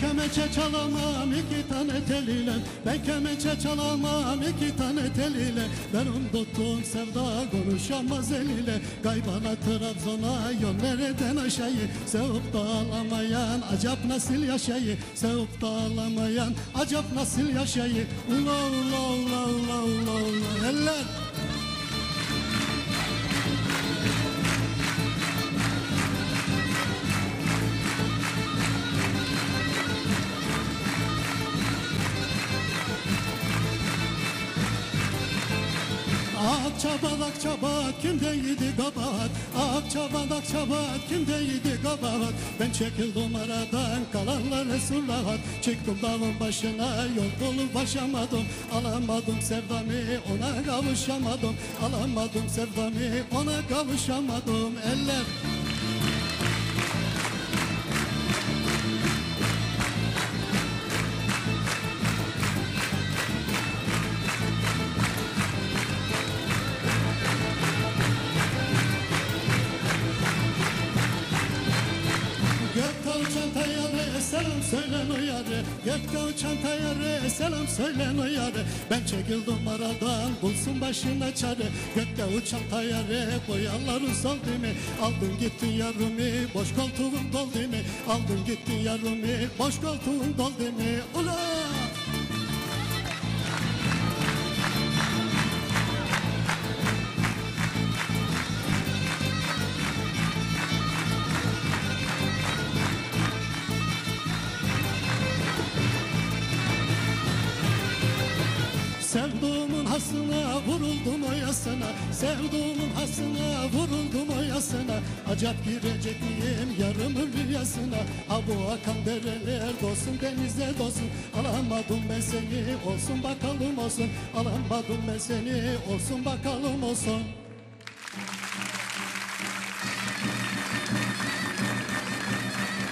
kemençe çalamam iki tane teliyle. Ben kemençe çalamam iki tane teliyle. Benim tuttuğum sevda konuşamaz eliyle. Gaybana Trabzon'a yol nereden aşağıyı Sevip de ağlamayan acap nasıl yaşayı? Sevip de ağlamayan acap nasıl yaşayı? Ula ula ula Akçabat akçabat kimdeydi kabahat? Akçabat akçabat kimdeydi kabahat? Ben çekildim aradan kalanlar resul rahat Çıktım dağın başına yol bulup başamadım. Alamadım sevdamı ona kavuşamadım. Alamadım sevdamı ona kavuşamadım. Eller selam söylen uyarı Gökte uçan tayyare selam söylen uyarı Ben çekildim aradan bulsun başına çare Gökte uçan tayyare boyaları soldu mi? Aldın gittin yarımı boş koltuğum doldu mi? Aldın gittin yarımı boş koltuğum doldu mi? Ulan Sevduğumun hasına vuruldum o yasına Sevduğumun hasına vuruldum o yasına Acap girecek miyim yarımın rüyasına Ha bu akan dereler dolsun denize dolsun. Alamadım ben seni olsun bakalım olsun. Alamadım ben seni olsun bakalım olsun